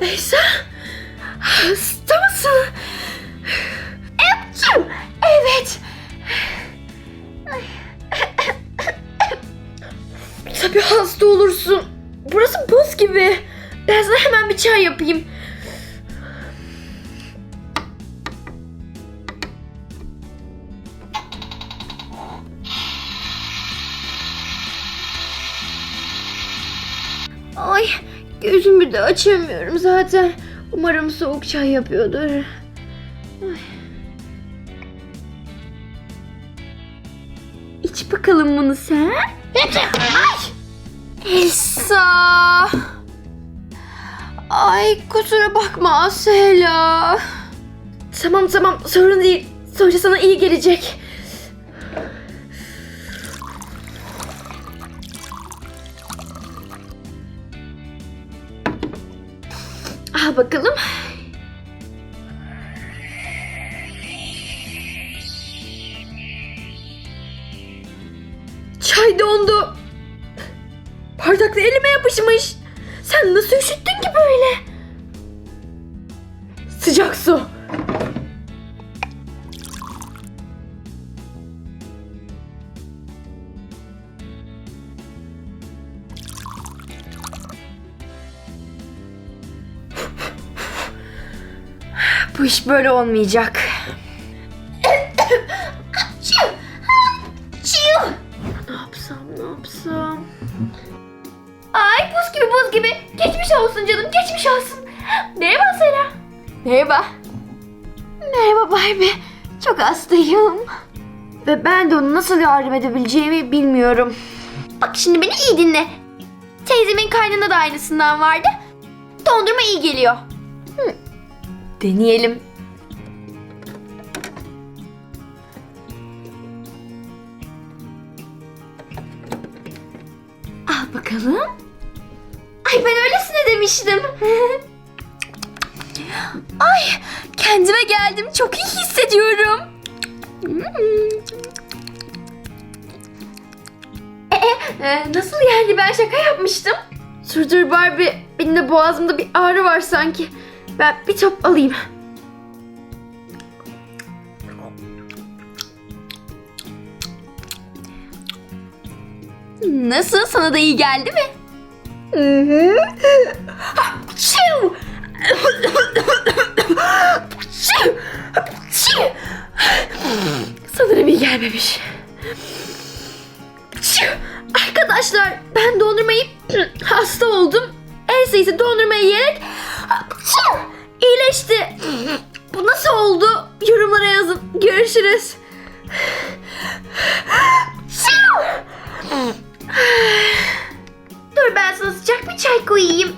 Beyza hasta mısın? Epçim evet. Tabii hasta olursun. Burası buz gibi. Ben sana hemen bir çay yapayım. Ay gözümü de açamıyorum zaten. Umarım soğuk çay yapıyordur. Ay. İç bakalım bunu sen. Ay! Elsa. Ay kusura bakma Asela. Tamam tamam sorun değil. Sonuçta sana iyi gelecek. Al bakalım. Çay dondu. Bardak da elime yapışmış. Sen nasıl üşüttün ki böyle? Sıcak su. Bu iş böyle olmayacak. ne yapsam ne yapsam? Ay buz gibi buz gibi. Geçmiş olsun canım geçmiş olsun. Merhaba Sera. Merhaba. Merhaba Barbie. Çok hastayım. Ve ben de ona nasıl yardım edebileceğimi bilmiyorum. Bak şimdi beni iyi dinle. Teyzemin kaynına da aynısından vardı. Dondurma iyi geliyor. Hı. Deneyelim. Al bakalım. Ay ben öylesine demiştim. Ay kendime geldim. Çok iyi hissediyorum. Ee, e, nasıl yani ben şaka yapmıştım? Dur Barbie. Benim de boğazımda bir ağrı var sanki. Ben bir top alayım. Nasıl? Sana da iyi geldi mi? Hı hı. Sanırım iyi gelmemiş. Arkadaşlar ben dondurmayı hasta oldum. Elsa ise dondurmayı yiyerek! İyileşti. Bu nasıl oldu? Yorumlara yazın. Görüşürüz. Dur ben sana sıcak bir çay koyayım.